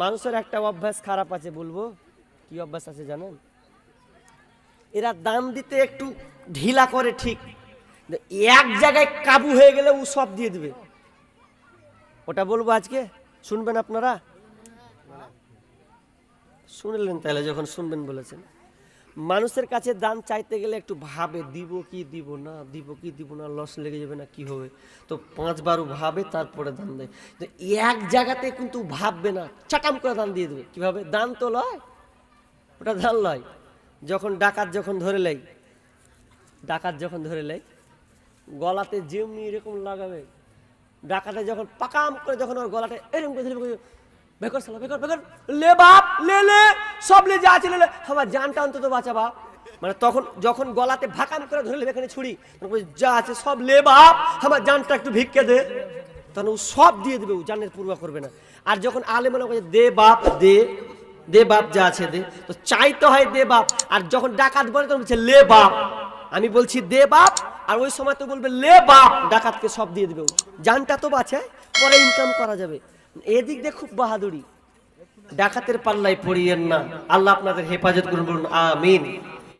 মানুষের একটা অভ্যাস খারাপ আছে বলব। কি অভ্যাস আছে জানেন? এরা দাম দিতে একটু ঢিলা করে ঠিক। এক জায়গায় কাবু হয়ে গেলে ও সব দিয়ে দেবে। ওটা বলব আজকে? শুনবেন আপনারা? শুনলেন তাহলে যখন শুনবেন বলেছেন। মানুষের কাছে দান চাইতে গেলে একটু ভাবে দিব কি দিব না দিব কি দিব না লস লেগে যাবে না কি হবে? তো পাঁচবারও ভাবে তারপরে দান দেয়। তো এক জায়গাতে কিন্তু ভাববে না চাটাম করে দান দিয়ে দেবে। কীভাবে? দান তো লয় ওটা দান লয়। যখন ডাকাত যখন ধরে লেই ডাকাত যখন ধরে লেই গলাতে যেমনি এরকম লাগাবে ডাকাতে যখন পাকাম করে যখন ওর গলাটা এরকম করে ধরবে, বেকর সালা, বেকর বেকর। লে বাপ, লে লে। সব লে যা আছে লে আমার জানটা অন্তত বাঁচা বাপ। মানে তখন, যখন গলাতে ভাকাম করে ধরে এখানে ছুরি, তখন যা আছে সব লে বাপ। আমার জানটা একটু ভিক্ষে দে। তখন ও সব দিয়ে দেবে, ও জানের পূর্বা করবে না। আর যখন আলে মনে করে দে বাপ, দে। দে বাপ যা আছে দে। তো চাইতে হয় দে বাপ। আর যখন ডাকাত বলে, তখন বলছে, লে বাপ। আমি বলছি, দে বাপ আর ওই সময় তো বলবে, লে বা ডাকাতকে সব দিয়ে দেবে। জানটা তো বাঁচে, পরে ইনকাম করা যাবে। এদিক দিয়ে খুব বাহাদুরি। ডাকাতের পাল্লায় পড়িয়েন না। আল্লাহ আপনাদের হেফাজত করুন, বলুন, আমিন।